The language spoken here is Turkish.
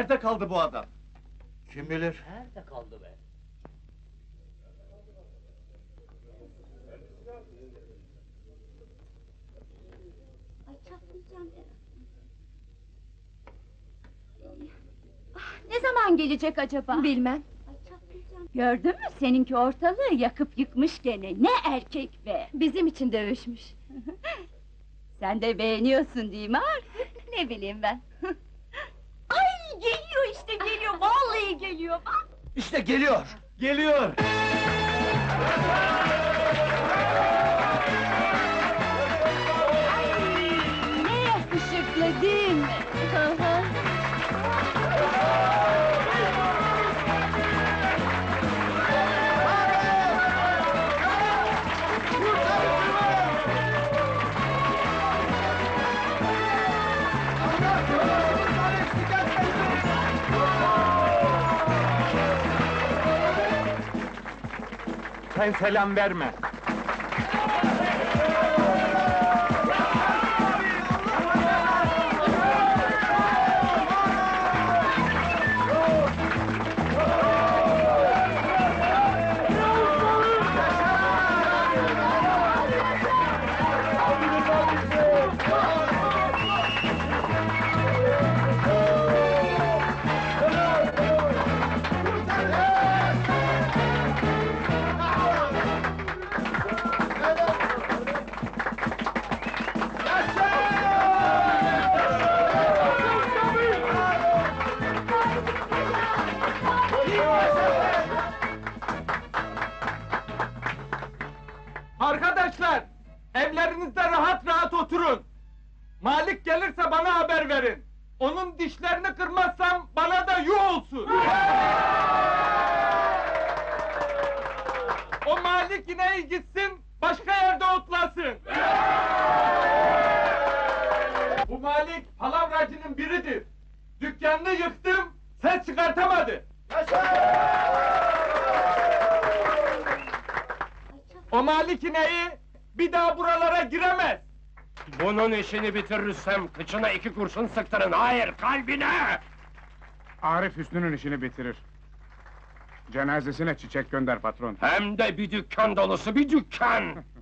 Nerede kaldı bu adam? Kim bilir? Nerede kaldı be? Ay çatlayacağım ya. Ah, Ne zaman gelecek acaba? Bilmem. Ay çatlayacağım. Gördün mü seninki ortalığı yakıp yıkmış gene. Ne erkek be. Bizim için dövüşmüş. Sen de beğeniyorsun değil mi artık? ne bileyim ben. İşte geliyor. Vallahi geliyor bak. İşte geliyor. Geliyor. Sen selam verme. Arkadaşlar, evlerinizde rahat rahat oturun. Malik gelirse bana haber verin. Onun dişlerini kırmazsam bana da yuh olsun. o Malik ineği gitsin, başka yerde otlasın. Bu Malik palavracının biridir. Dükkanını yıktım, ses çıkartamadı. O Malik ineği bir daha buralara giremez. Bunun işini bitirirsem kıçına iki kurşun sıktırın. Hayır, kalbine! Arif Hüsnü'nün işini bitirir. Cenazesine çiçek gönder patron. Hem de bir dükkan dolusu bir dükkan!